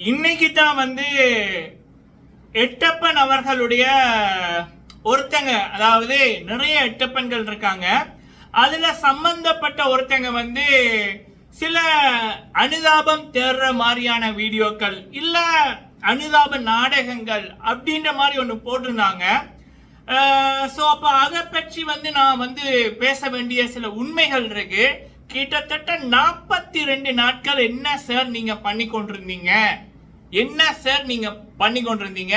இன்னைக்கு தான் வந்து எட்டப்பன் அவர்களுடைய ஒருத்தங்க அதாவது நிறைய எட்டப்பன்கள் இருக்காங்க. அதுல சம்பந்தப்பட்ட ஒருத்தங்க வந்து சில அனுதாபம் தேடுற மாதிரியான வீடியோக்கள் இல்ல அனுதாப நாடகங்கள் அப்படின்ற மாதிரி ஒன்று போட்டிருந்தாங்க. ஸோ அப்போ அதை பற்றி வந்து நான் வந்து பேச வேண்டிய சில உண்மைகள் இருக்குது கிட்டத்தட்ட நாற்பத்தி ரெண்டு நாட்கள் என்ன சார் நீங்க பண்ணி கொண்டிருந்தீங்க என்ன சார் நீங்க பண்ணி கொண்டிருந்தீங்க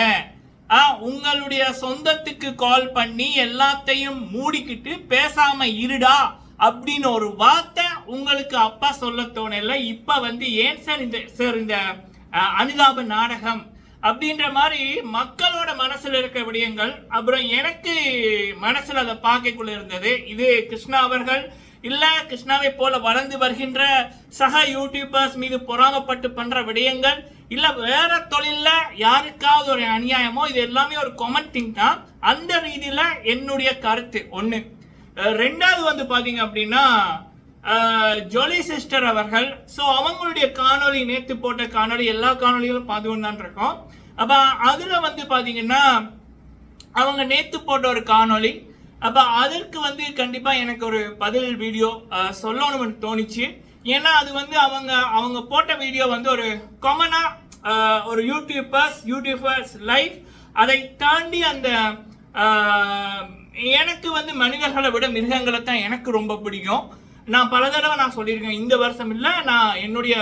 ஆ, உங்களுடைய சொந்தத்துக்கு கால் பண்ணி எல்லாத்தையும் மூடிக்கிட்டு பேசாம இருடா அப்படின்னு ஒரு வார்த்தை உங்களுக்கு அப்பா சொல்ல தோணல. இப்ப வந்து ஏன் சார் இந்த சார் இந்த அனுதாப நாடகம் அப்படின்ற மாதிரி மக்களோட மனசுல இருக்க விடயங்கள் அப்புறம் எனக்கு மனசுல அதை பார்க்கக்குள்ள இருந்தது. இது கிருஷ்ணா அவர்கள் இல்லை கிருஷ்ணாவை போல வளர்ந்து வருகின்ற சக யூடியூபர்ஸ் மீது பொறாமப்பட்டு பண்ணுற விடயங்கள் இல்லை வேற தொழிலில் யாருக்காவது ஒரு அநியாயமோ இது எல்லாமே ஒரு கொமெண்டிங் தான். அந்த ரீதியில் என்னுடைய கருத்து. ஒன்று ரெண்டாவது வந்து பார்த்தீங்க அப்படின்னா ஜோலி சிஸ்டர் அவர்கள் ஸோ அவங்களுடைய காணொளி நேற்று போட்ட காணொளி எல்லா காணொலிகளும் பார்த்து தான் இருக்கோம். அப்போ அதில் வந்து பார்த்தீங்கன்னா அவங்க நேற்று போட்ட ஒரு காணொளி அப்போ அதற்கு வந்து கண்டிப்பாக எனக்கு ஒரு பதில் வீடியோ சொல்லணும்னு தோணுச்சு. ஏன்னா அது வந்து அவங்க அவங்க போட்ட வீடியோ வந்து ஒரு காமனாக ஒரு யூடியூபர்ஸ் யூடியூபர்ஸ் லைஃப் அதை தாண்டி அந்த எனக்கு வந்து மனிதர்களை விட மிருகங்களை தான் எனக்கு ரொம்ப பிடிக்கும். நான் பல தடவை நான் சொல்லியிருக்கேன் இந்த வருஷம் இல்லை நான் என்னுடைய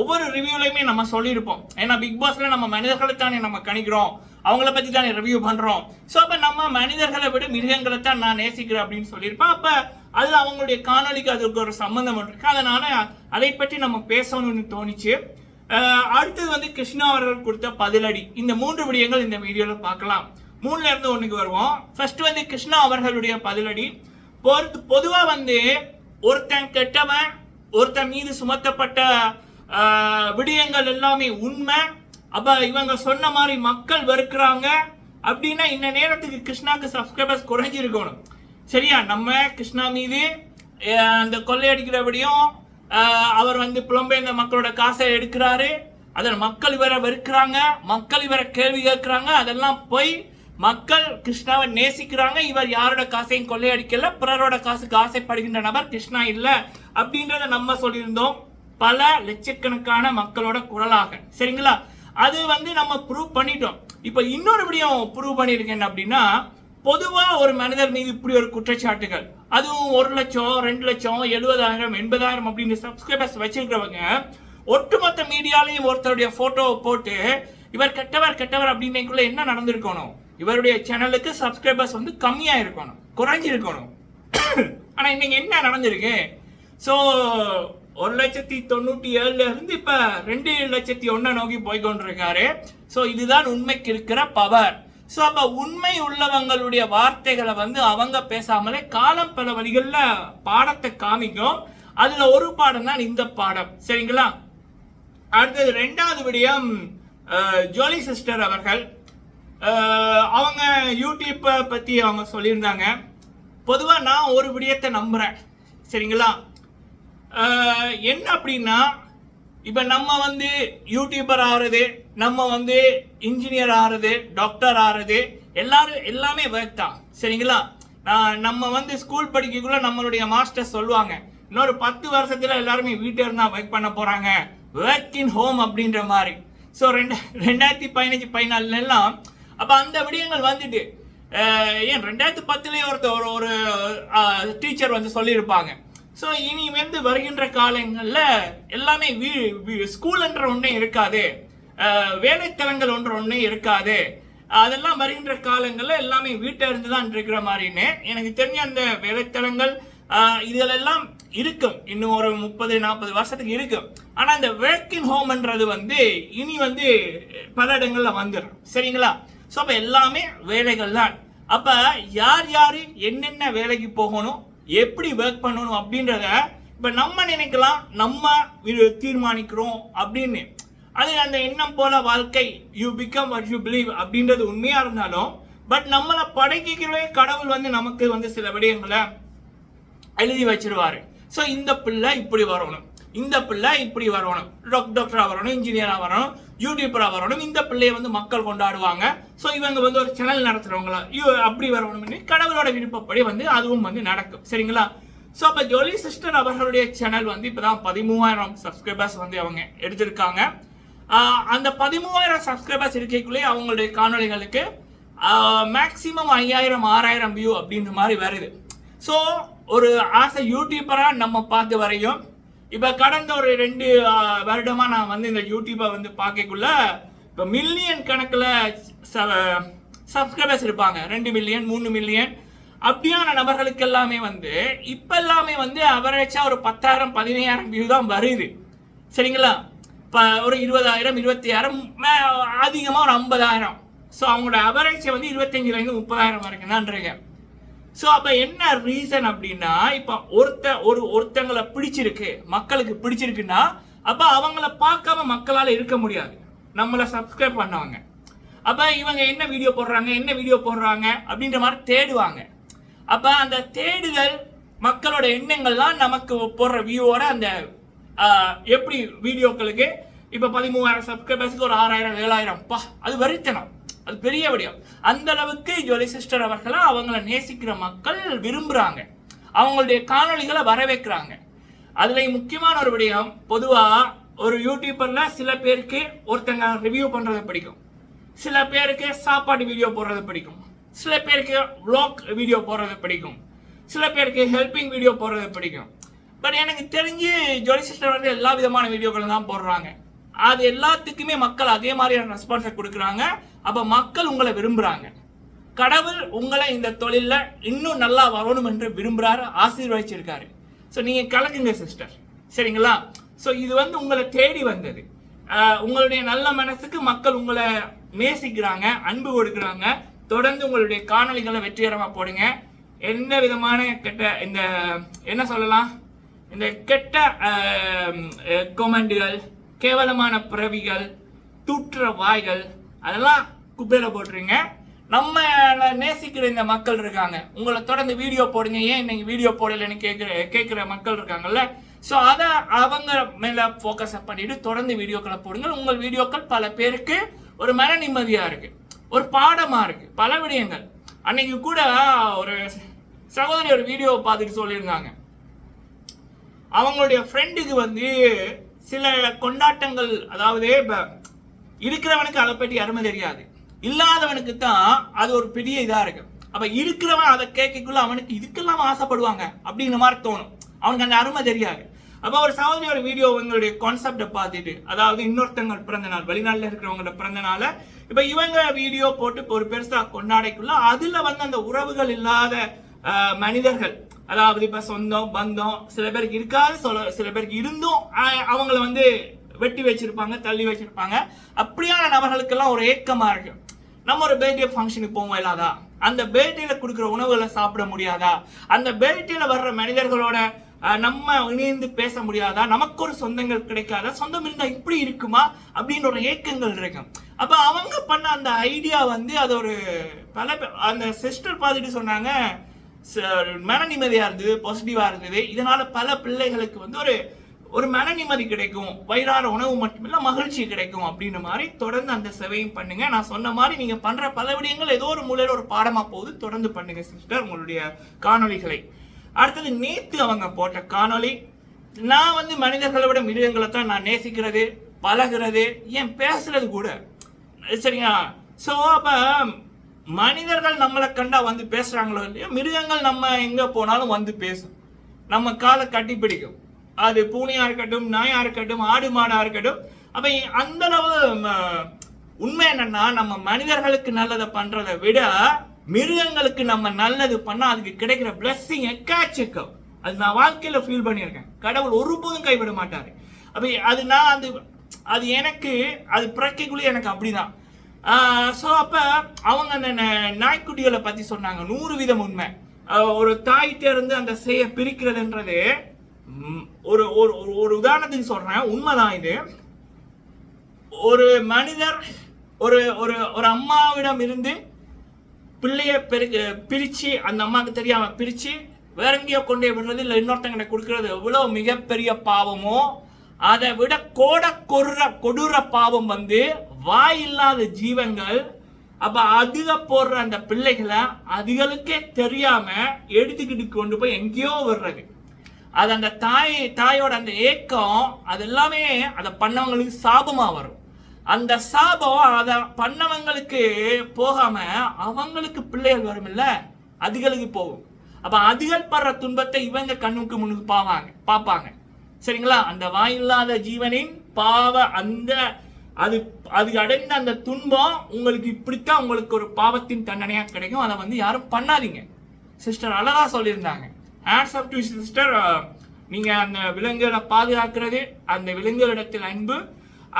ஒவ்வொரு ரிவ்யூலையுமே நம்ம சொல்லியிருப்போம். ஏன்னா பிக் பாஸ்ல நம்ம மனிதர்களை தானே நம்ம கணிக்கிறோம். அவங்கள பத்தி தானே ரிவ்யூ பண்றோம். ஸோ அப்ப நம்ம மனிதர்களை விட மிருகங்களை தான் நான் நேசிக்கிறேன் அப்படின்னு சொல்லியிருப்பேன். அப்ப அது அவங்களுடைய காணொளிக்கு அதுக்கு ஒரு சம்மந்தம் இருக்கு. அதனால அதை பற்றி நம்ம பேசணும்னு தோணுச்சு. அடுத்தது வந்து கிருஷ்ணா அவர்கள் கொடுத்த பதிலடி. இந்த மூன்று விடயங்கள் இந்த வீடியோவில் பார்க்கலாம். மூணுல இருந்து ஒன்றுக்கு வருவோம். ஃபர்ஸ்ட் வந்து கிருஷ்ணா அவர்களுடைய பதிலடி. பொறுத்து பொதுவாக வந்து ஒருத்தன் கெட்டவன் ஒருத்தன் மீது சுமத்தப்பட்ட விடயங்கள் எல்லாமே உண்மை. அப்போ இவங்க சொன்ன மாதிரி மக்கள் வெறுக்கிறாங்க அப்படின்னா இந்த நேரத்துக்கு கிருஷ்ணாக்கு சப்ஸ்கிரைபர்ஸ் குறைஞ்சிருக்கணும். சரியா? நம்ம கிருஷ்ணா மீது அந்த கொள்ளையடிக்கிறபடியும் அவர் வந்து புலம்பெயர்ந்த மக்களோட காசை எடுக்கிறாரு. அதில் மக்கள் இவரை வெறுக்கிறாங்க. மக்கள் இவரை கேள்வி கேட்குறாங்க. அதெல்லாம் போய் மக்கள் கிருஷ்ணாவை நேசிக்கிறாங்க. இவர் யாரோட காசையும் கொள்ளையடிக்கல. பிறரோட காசுக்கு ஆசைப்படுகின்ற நபர் கிருஷ்ணா இல்லை அப்படின்றத நம்ம சொல்லியிருந்தோம். பல லட்சக்கணக்கான மக்களோட குரலாக. சரிங்களா? அது வந்து நம்ம ப்ரூவ் பண்ணிட்டோம். இப்போ இன்னொரு விடியம் ப்ரூவ் பண்ணியிருக்கேன் அப்படின்னா பொதுவாக ஒரு மனிதர் மீது இப்படி ஒரு குற்றச்சாட்டுகள் அதுவும் ஒரு லட்சம் ரெண்டு லட்சம் எழுபதாயிரம் எண்பதாயிரம் அப்படின்னு சப்ஸ்கிரைபர்ஸ் வச்சிருக்கிறவங்க ஒட்டுமொத்த மீடியாலையும் ஒருத்தருடைய ஃபோட்டோவை போட்டு இவர் கெட்டவர் கெட்டவர் அப்படின்னக்குள்ள என்ன நடந்திருக்கணும்? இவருடைய சேனலுக்கு சப்ஸ்கிரைபர்ஸ் வந்து கம்மியாக இருக்கணும் குறைஞ்சிருக்கணும். ஆனால் இன்னைக்கு என்ன நடந்திருக்கு? ஸோ ஒரு லட்சத்தி தொண்ணூத்தி ஏழுல இருந்து இப்ப ரெண்டு லட்சத்தி ஒன்ன நோக்கி போய் கொண்டிருக்காரு ஸோ இதுதான் உண்மைக்கு இருக்கிற பவர் ஸோ அப்ப உண்மை உள்ளவங்களுடைய வார்த்தைகளை வந்து அவங்க பேசாமலே காலம் பல வழிகள்ல பாடத்தை காமிக்கும். அதுல ஒரு பாடம் தான் இந்த பாடம். சரிங்களா? அடுத்தது ரெண்டாவது விடயம் ஜோலி சிஸ்டர் அவர்கள். அவங்க யூடியூப்பை பற்றி அவங்க சொல்லியிருந்தாங்க. பொதுவாக நான் ஒரு விடயத்தை நம்புகிறேன் சரிங்களா? என்ன அப்படின்னா இப்போ நம்ம வந்து யூடியூபர் ஆகிறது நம்ம வந்து இன்ஜினியர் ஆகிறது டாக்டர் ஆகிறது எல்லாரும் எல்லாமே ஒர்க் தான். சரிங்களா? நம்ம வந்து ஸ்கூல் படிக்கக்குள்ள நம்மளுடைய மாஸ்டர் சொல்லுவாங்க இன்னொரு பத்து வருஷத்தில் எல்லாருமே வீட்டில் இருந்தால் ஒர்க் பண்ண போகிறாங்க ஒர்க் இன் ஹோம் அப்படின்ற மாதிரி. ஸோ ரெண்டு ரெண்டாயிரத்தி பதினஞ்சு பதினாலுலாம் எல்லாம் அந்த விடயங்கள் வந்துட்டு ஏன் ரெண்டாயிரத்தி பத்துலேயே ஒருத்தர் ஒரு ஒரு டீச்சர் வந்து சொல்லியிருப்பாங்க. ஸோ இனி வந்து வருகின்ற காலங்களில் எல்லாமே வீ வீ- ஸ்கூல்ன்ற ஒன்றே இருக்காது. வேலைத்தலங்கள் ஒன்று ஒன்றே இருக்காது. அதெல்லாம் வருகின்ற காலங்களில் எல்லாமே வீட்டில் இருந்து தான் இருக்கிற மாதிரின்னு எனக்கு தெரிஞ்ச அந்த வேலைத்தலங்கள் அஹ், இதிலெல்லாம் இருக்கும் இன்னும் ஒரு முப்பது நாற்பது வருஷத்துக்கு இருக்கும் ஆனால் இந்த வேர்க்கின் ஹோம்ன்றது வந்து இனி வந்து பல இடங்களில் வந்துடும் சரிங்களா? ஸோ அப்போ எல்லாமே வேலைகள் தான் அப்போ யார் யார் என்னென்ன வேலைக்கு போகணும் எப்படி ஒர்க் பண்ணணும் அப்படின்றத இப்போ நம்ம நினைக்கலாம் நம்ம இது தீர்மானிக்கிறோம் அப்படின்னு. அது அந்த எண்ணம் போல வாழ்க்கை you become what you believe அப்படின்றது உண்மையாக இருந்தாலும் பட் நம்மளை படைக்கிறவே கடவுள் வந்து நமக்கு வந்து சில விடயங்களை எழுதி வச்சிருவாரு. ஸோ இந்த பிள்ளை இப்படி வரணும். இந்த பிள்ளை இப்படி வரணும். டாக்டராக வரணும் இன்ஜினியராக வரணும். யூடியூபரா வரணும். இந்த பிள்ளையை வந்து மக்கள் கொண்டாடுவாங்க. ஸோ இவங்க வந்து ஒரு சேனல் நடத்துகிறவங்களா அப்படி வரணும்னு கடவுளோட விருப்பப்படி வந்து அதுவும் வந்து நடக்கும். சரிங்களா? ஸோ அப்போ ஜோலி சிஸ்டர் அவர்களுடைய சேனல் வந்து இப்போ தான் பதிமூவாயிரம் சப்ஸ்கிரைபர்ஸ் வந்து அவங்க எடுத்திருக்காங்க. அந்த பதிமூவாயிரம் சப்ஸ்கிரைபர்ஸ் இருக்கைக்குள்ளே அவங்களுடைய காணொளிகளுக்கு மேக்ஸிமம் ஐயாயிரம் ஆறாயிரம் வியூ அப்படின்ற மாதிரி வருது. ஸோ ஒரு ஆசை யூடியூபராக நம்ம பார்த்து வரையும். இப்போ கடந்த ஒரு ரெண்டு வருடமாக நான் வந்து இந்த யூடியூப்பை வந்து பார்க்கக்குள்ள இப்போ மில்லியன் கணக்கில் சப்ஸ்கிரைபர்ஸ் இருப்பாங்க. ரெண்டு மில்லியன் மூணு மில்லியன் அப்படியான நபர்களுக்கு எல்லாமே வந்து இப்போ எல்லாமே வந்து அவரேஜா ஒரு பத்தாயிரம் பதினையாயிரம் வியூ தான் வருது. சரிங்களா? இப்போ ஒரு இருபதாயிரம் இருபத்தியாயிரம் அதிகமாக ஒரு ஐம்பதாயிரம். ஸோ அவங்களோட அவரேஜை வந்து இருபத்தஞ்சிலேருந்து முப்பதாயிரம் வரைக்கும் தான் இருக்கேன் ஸோ அப்போ என்ன ரீசன் அப்படின்னா இப்போ ஒருத்த ஒரு ஒருத்தங்களை பிடிச்சிருக்கு மக்களுக்கு பிடிச்சிருக்குன்னா அப்போ அவங்கள பார்க்காம மக்களால் இருக்க முடியாது. நம்மளை சப்ஸ்கிரைப் பண்ணவங்க. அப்போ இவங்க என்ன வீடியோ போடுறாங்க என்ன வீடியோ போடுறாங்க அப்படின்ற மாதிரி தேடுவாங்க. அப்போ அந்த தேடுதல் மக்களோட எண்ணங்கள்லாம் நமக்கு போடுற வியூவோட அந்த எப்படி வீடியோக்களுக்கு இப்போ பதிமூவாயிரம் சப்ஸ்கிரைபர்ஸுக்கு ஒரு ஆறாயிரம் ஏழாயிரம் பா அது வரித்தனம். அது பெரிய விடயம். அந்த அளவுக்கு ஜோலி சிஸ்டர் அவர்களை அவங்கள நேசிக்கிற மக்கள் விரும்புகிறாங்க அவங்களுடைய காணொளிகளை வரவேற்கிறாங்க. அதில் முக்கியமான ஒரு விடயம் பொதுவாக ஒரு யூடியூப்பரில் சில பேருக்கு ஒருத்தங்க ரிவ்யூ பண்றதை பிடிக்கும். சில பேருக்கு சாப்பாடு வீடியோ போடுறது பிடிக்கும். சில பேருக்கு வ்ளாக் வீடியோ போடுறது பிடிக்கும். சில பேருக்கு ஹெல்பிங் வீடியோ போடுறது பிடிக்கும். பட் எனக்கு தெரிஞ்சு ஜோலி சிஸ்டர் வந்து எல்லா விதமான வீடியோக்களும் தான் போடுறாங்க. அது எல்லாத்துக்குமே மக்கள் அதே மாதிரியான ரெஸ்பான்ஸை கொடுக்குறாங்க. அப்போ மக்கள் உங்களை விரும்புகிறாங்க கடவுள் உங்களை இந்த தொழிலில் இன்னும் நல்லா வரணும் என்று விரும்புகிறாரு ஆசீர்வதிச்சிருக்காரு. ஸோ நீங்கள் கலக்குங்க சிஸ்டர் சரிங்களா? ஸோ இது வந்து உங்களை தேடி வந்தது. உங்களுடைய நல்ல மனசுக்கு மக்கள் உங்களை நேசிக்கிறாங்க அன்பு கொடுக்குறாங்க. தொடர்ந்து உங்களுடைய காணொலிகளை வெற்றிகரமாக போடுங்க. எந்த விதமான கெட்ட இந்த என்ன சொல்லலாம்? இந்த கெட்ட கொமெண்டுகள் கேவலமான பிறவிகள் தூற்ற வாய்கள் அதெல்லாம் குப்பையில் போட்டுருங்க. நம்ம நேசிக்கிற இந்த மக்கள் இருக்காங்க. உங்களை தொடர்ந்து வீடியோ போடுங்க. ஏன் இன்னைக்கு வீடியோ போடலைன்னு கேட்குற கேட்குற மக்கள் இருக்காங்கல்ல? ஸோ அதை அவங்க மேலே ஃபோக்கஸை பண்ணிட்டு தொடர்ந்து வீடியோக்களை போடுங்க உங்கள் வீடியோக்கள் பல பேருக்கு ஒரு மன நிம்மதியாக இருக்குது ஒரு பாடமாக இருக்குது பல விடயங்கள். அன்னைக்கு கூட ஒரு சகோதரி ஒரு வீடியோவை பார்த்துட்டு சொல்லியிருந்தாங்க. அவங்களுடைய ஃப்ரெண்டுக்கு வந்து சில கொண்டாட்டங்கள் அதாவது இப்போ இருக்கிறவனுக்கு அதை பற்றி அருமை தெரியாது. இல்லாதவனுக்கு தான் அது ஒரு பெரிய இதா இருக்கு. அப்ப இருக்கிறவன் அதை கேட்கக்குள்ள அவனுக்கு இதுக்கெல்லாம் ஆசைப்படுவாங்க அப்படிங்கிற மாதிரி தோணும். அவனுக்கு அந்த அருமை தெரியாது. அப்ப ஒரு சகோதரி ஒரு வீடியோ உங்களுடைய கான்செப்டை பார்த்துட்டு அதாவது இன்னொருத்தங்க பிறந்த நாள் வெளிநாட்டில் இருக்கிறவங்களோட பிறந்த நாளை இப்ப இவங்க வீடியோ போட்டு இப்போ ஒரு பெருசா கொண்டாடைக்குள்ள அதுல வந்து அந்த உறவுகள் இல்லாத மனிதர்கள் அதாவது இப்ப சொந்தம் பந்தம் சில பேருக்கு இருக்காது சொல்ல சில பேருக்கு இருந்தும் அவங்களை அவங்கள வந்து வெட்டி வச்சிருப்பாங்க தள்ளி வச்சிருப்பாங்க. அப்படியான நபர்களுக்கெல்லாம் ஒரு ஏக்கமா இருக்கும் நம்ம ஒரு பர்த்டே ஃபங்க்ஷனுக்கு போவோம் இல்லாதா? அந்த பர்த்டேல கொடுக்குற உணவுகளை சாப்பிட முடியாதா? அந்த பர்த்டேல வர்ற மனிதர்களோட நம்ம இணைந்து பேச முடியாதா? நமக்கு ஒரு சொந்தங்கள் கிடைக்காதா? சொந்தம் இருந்தா இப்படி இருக்குமா? அப்படின்னு ஒரு ஏக்கங்கள் இருக்கும் அப்ப அவங்க பண்ண அந்த ஐடியா வந்து அது ஒரு பல அந்த சிஸ்டர் பார்த்துட்டு சொன்னாங்க. ச- மன நிம்மதியா இருந்தது பாசிட்டிவா இருந்தது. இதனால பல பிள்ளைகளுக்கு வந்து ஒரு ஒரு மன நிம்மதி கிடைக்கும் வயிறார உணவு மட்டுமில்ல மகிழ்ச்சி கிடைக்கும் அப்படின்ற மாதிரி தொடர்ந்து அந்த சேவையும் பண்ணுங்க. நான் சொன்ன மாதிரி நீங்க பண்ற பல விடயங்கள் ஏதோ ஒரு மூலையில ஒரு பாடமா போகுது. தொடர்ந்து பண்ணுங்க சிஸ்டர் உங்களுடைய காணொளிகளை. அடுத்தது நேத்து அவங்க போட்ட காணொளி. நான் வந்து மனிதர்களை விட மிருகங்களை தான் நான் நேசிக்கிறது பழகுறது ஏன் பேசுறது கூட. சரிங்களா ஸோ அப்ப மனிதர்கள் நம்மளை கண்டா வந்து பேசுறாங்களோ இல்லையோ மிருகங்கள் நம்ம எங்க போனாலும் வந்து பேசும். நம்ம காலை கட்டி பிடிக்கும். அது பூனையா இருக்கட்டும் நாயா இருக்கட்டும் ஆடு மாடா இருக்கட்டும். அப்ப அந்த அளவு ம, உண்மை என்னன்னா நம்ம மனிதர்களுக்கு நல்லதை பண்றதை விட மிருகங்களுக்கு நம்ம நல்லது பண்ணா அதுக்கு கிடைக்கிற பிளஸ்ஸிங் எக்காச்சக்கம் அது நான் வாழ்க்கையில ஃபீல் பண்ணியிருக்கேன். கடவுள் ஒருபோதும் கைவிட மாட்டாரு. அப்ப அது நான் அது அது எனக்கு அது பிறக்கைக்குள்ளே எனக்கு அப்படிதான். ஸோ அப்போ அவங்க அந்த ந- நாய்க்குட்டிகளை பற்றி சொன்னாங்க. நூறு வீதம் உண்மை. ஒரு தாய்கிட்ட இருந்து அந்த செய்ய பிரிக்கிறதுன்றது ஒரு ஒரு ஒரு- ஒரு உதாரணத்துக்கு சொல்கிறேன் உண்மைதான் இது. ஒரு மனிதர் ஒரு ஒரு ஒரு அம்மாவிடம் இருந்து பிள்ளைய பெரு பிரித்து அந்த அம்மாவுக்கு தெரியாம பிரித்து வேற எங்கேயோ கொண்டு போய் விடுறது இல்லை இன்னொருத்தங்கிட்ட கொடுக்கறது எவ்வளோ மிகப்பெரிய பாவமோ அதை விட கோட கொடுற கொடூர பாவம் வந்து வாய் இல்லாத ஜீவங்கள் அப்ப அதுக போடுற அந்த பிள்ளைகளை அதுகளுக்கே தெரியாம எடுத்துக்கிட்டு கொண்டு போய் எங்கேயோ விடுறது. அது அந்த தாய் தாயோட அந்த ஏக்கம் அது எல்லாமே அதை பண்ணவங்களுக்கு சாபமாக வரும். அந்த சாபம் அதை பண்ணவங்களுக்கு போகாம அவங்களுக்கு பிள்ளைகள் வரும்ல அதுகளுக்கு போகும். அப்ப அதுகள் படுற துன்பத்தை இவங்க கண்ணுக்கு முன்னுக்கு பாவாங்க பார்ப்பாங்க. சரிங்களா? அந்த வாயில்லாத ஜீவனின் பாவ அந்த அது அது அடைந்த அந்த துன்பம் உங்களுக்கு இப்படித்தான் உங்களுக்கு ஒரு பாவத்தின் தண்டனையா கிடைக்கும். அதை வந்து யாரும் பண்ணாதீங்க. சிஸ்டர் அழகா சொல்லியிருந்தாங்க. ஆட்ஸ் ஆஃப் டு சிஸ்டர் நீங்கள் அந்த விலங்குகளை பாதுகாக்கிறது அந்த விலங்குகளிடத்தில் அன்பு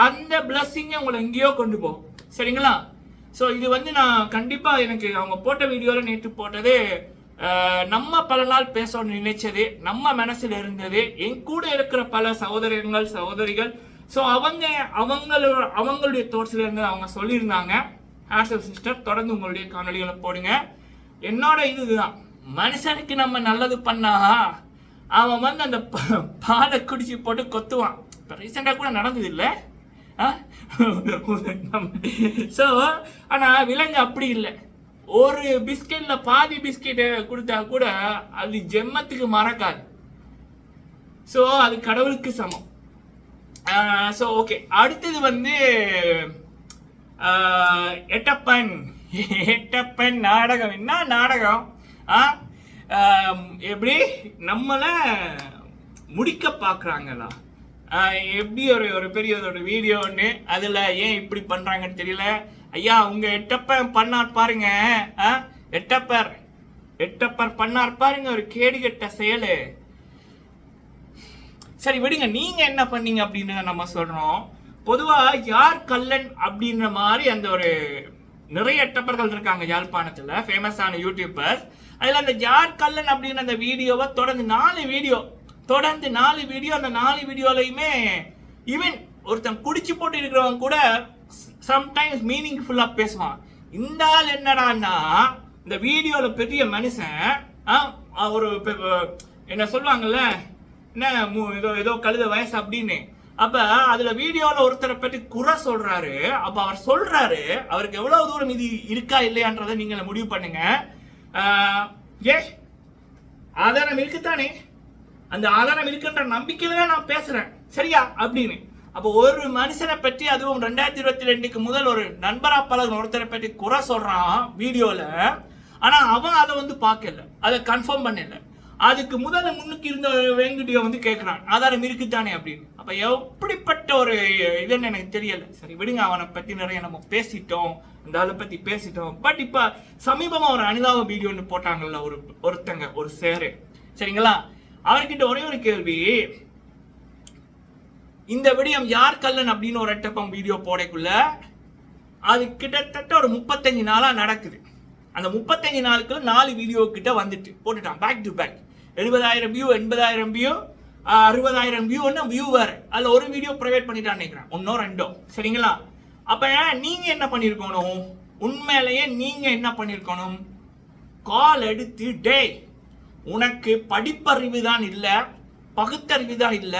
அந்த பிளஸ்ஸிங்கை உங்களை எங்கேயோ கொண்டு போகும் சரிங்களா? ஸோ இது வந்து நான் கண்டிப்பாக எனக்கு அவங்க போட்ட வீடியோவில் நேற்று போட்டது நம்ம பல நாள் பேசணும்னு நினைச்சது நம்ம மனசில் இருந்தது என் கூட இருக்கிற பல சகோதரங்கள் சகோதரிகள். ஸோ அவங்க அவங்களோட அவங்களுடைய தோட்ஸ்ல இருந்து அவங்க சொல்லியிருந்தாங்க. ஆசல் சிஸ்டர் தொடர்ந்து உங்களுடைய காணொலிகளை போடுங்க. என்னோட இது இதுதான். மனுஷனுக்கு நம்ம நல்லது பண்ணா அவன் வந்து அந்த ப- பாலை குடிச்சு போட்டு கொத்துவான். இப்போ ரீசெண்டாக கூட நடந்தது இல்லை? ஸோ ஆனால் விலங்கு அப்படி இல்லை. ஒரு பிஸ்கெட்டில் பாதி பிஸ்கெட்டை கொடுத்தா கூட அது ஜெம்மத்துக்கு மறக்காது. ஸோ அது கடவுளுக்கு சமம். ஸோ ஓகே அடுத்தது வந்து எட்டப்பன். எட்டப்பன் நாடகம். என்ன நாடகம்? எப்படி? நம்மளை முடிக்க பார்க்குறாங்களா எப்படி ஒரு ஒரு பெரிய ஒரு வீடியோ ஒன்று அதில் ஏன் இப்படி பண்ணுறாங்கன்னு தெரியல. ஐயா உங்கள் எட்டப்பன் பண்ணார் பாருங்க. ஆ? எட்டப்பர் எட்டப்பர் பண்ணார் பாருங்க ஒரு கேடு கெட்ட செயலு. சரி விடுங்க. நீங்கள் என்ன பண்ணீங்க அப்படின்னு நம்ம சொல்கிறோம் பொதுவாக யார் கல்லன் அப்படின்ற மாதிரி அந்த ஒரு நிறைய எட்டப்பர்கள் இருக்காங்க யாழ்ப்பாணத்தில் ஃபேமஸான யூடியூபர்ஸ் அதில் அந்த ஜார்கல்லன் அப்படின்னு அந்த வீடியோவை தொடர்ந்து நாலு வீடியோ தொடர்ந்து நாலு வீடியோ அந்த நாலு வீடியோலையுமே ஈவன் ஒருத்தன் குடிச்சு போட்டு இருக்கிறவங்க கூட சம்டைம்ஸ் மீனிங்ஃபுல்லா பேசுவான். இந்த ஆள் என்னடான்னா இந்த வீடியோவில் பெரிய மனுஷன் ஆ, ஒரு என்ன சொல்லுவாங்கல்ல என்ன மு- ஏதோ ஏதோ கழுத வயசு அப்படின்னு. அப்போ அதில் வீடியோவில் ஒருத்தரை பற்றி குறை சொல்கிறாரு அப்போ அவர் சொல்கிறாரு அவருக்கு எவ்வளோ தூரம் இது இருக்கா இல்லையான்றதை நீங்கள் முடிவு பண்ணுங்கள் ஏ ஆதாரம் இருக்குத்தானே அந்த ஆதாரம் இருக்குன்ற நம்பிக்கையில தான் நான் பேசுறேன். சரியா? அப்படின்னு. அப்போ ஒரு மனுஷனை பற்றி அதுவும் ரெண்டாயிரத்தி இருபத்தி ரெண்டுக்கு முதல் ஒரு நண்பரா பலர் ஒருத்தரை பற்றி குறை சொல்றான் வீடியோல. ஆனா அவன் அதை வந்து பார்க்கல. அதை கன்ஃபார்ம் பண்ணல. அதுக்கு முதல்ல முன்னுக்கு இருந்த வெங்குட்டியோ வந்து கேட்குறான் ஆதாரம் இருக்குத்தானே அப்படின்னு. அப்போ எப்படிப்பட்ட ஒரு இதுன்னு எனக்கு தெரியல. சரி விடுங்க. அவனை பற்றி நிறைய நம்ம பேசிட்டோம். இந்த ஆளை பத்தி பேசிட்டோம். பட் இப்ப சமீபமா ஒரு அனிதாவ வீடியோ ஒன்று போட்டாங்கல்ல ஒரு ஒருத்தங்க ஒரு சேரு சரிங்களா? அவர்கிட்ட ஒரே ஒரு கேள்வி. இந்த விடயம் யார் கல்லன் அப்படின்னு ஒரு எட்டப்பம் வீடியோ போடக்குள்ள அது கிட்டத்தட்ட ஒரு முப்பத்தஞ்சு நாளா நடக்குது. அந்த முப்பத்தஞ்சு நாளுக்குள்ள நாலு வீடியோ கிட்ட வந்துட்டு போட்டுட்டான். பேக் டு பேக் எழுபதாயிரம் வியூ எண்பதாயிரம் வியூ அறுபதாயிரம் வியூ ஒன்று வியூ வேறு. அதில் ஒரு வீடியோ ப்ரொவைட் பண்ணிட்டான்னு நினைக்கிறேன். ஒன்னோ ரெண்டோ. சரிங்களா? அப்போ நீங்க என்ன பண்ணியிருக்கணும் உண்மையிலேயே நீங்க என்ன பண்ணியிருக்கணும் கால் எடுத்து டேய் உனக்கு படிப்பறிவு தான் இல்ல பகுத்தறிவு தான் இல்ல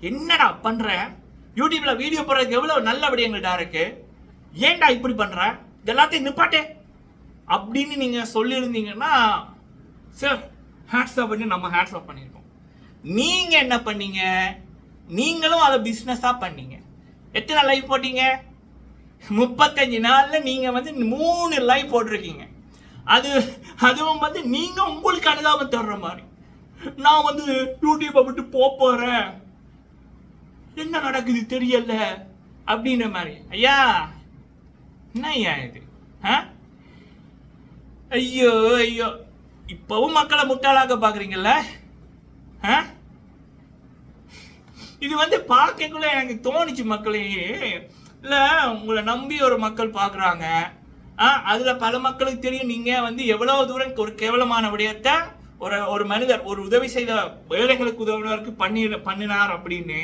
என்னடா பண்ற? யூடியூப்ல வீடியோ போடுறதுக்கு எவ்வளவு நல்ல விடயங்கள்டா இருக்கு ஏன்டா இப்படி பண்ற? இதெல்லாத்தையும் நிப்பாட்டே. அப்படின்னு நீங்க சொல்லியிருந்தீங்கன்னா சார் ஹேட்ஸ் ஆஃப் பண்ணி நம்ம ஹேட்ஸ் ஆஃப் பண்ணியிருக்கோம் நீங்க என்ன பண்ணீங்க? நீங்களும் அதை பிஸ்னஸா பண்ணீங்க. எத்தனை லைவ் போட்டீங்க? முப்பத்தஞ்சு நாளில் நீங்கள் வந்து மூணு லைவ் போட்டிருக்கீங்க. அது அதுவும் வந்து நீங்கள் உங்களுக்கு அனுதாபம் தர்ற மாதிரி. நான் வந்து யூடியூப்பை விட்டு போகிறேன் என்ன நடக்குது தெரியல. அப்படின்ற மாதிரி. ஐயா என்ன ஐயா இது? ஆ? ஐயோ ஐயோ. இப்பவும் மக்களை முட்டாளாக்க பாக்குறீங்கல்ல? ஆ? இது வந்து பார்க்கக்குள்ள எனக்கு தோணுச்சு மக்களே. இல்லை உங்களை நம்பி ஒரு மக்கள் பார்க்குறாங்க. ஆ, அதில் பல மக்களுக்கு தெரியும் நீங்கள் வந்து எவ்வளோ தூரம் ஒரு கேவலமான விடயத்தை ஒரு ஒரு மனிதர் ஒரு உதவி செய்த ஏழைகளுக்கு உதவினருக்கு பண்ணி பண்ணினார் அப்படின்னு.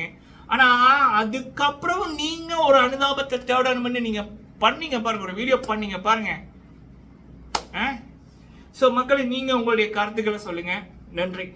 ஆனால் அதுக்கப்புறம் நீங்கள் ஒரு அனுதாபத்தை தேடணும் பண்ணி நீங்கள் பண்ணீங்க பாருங்க ஒரு வீடியோ பண்ணீங்க பாருங்க. ஸோ மக்களே நீங்கள் உங்களுடைய கருத்துக்களை சொல்லுங்கள் நன்றி.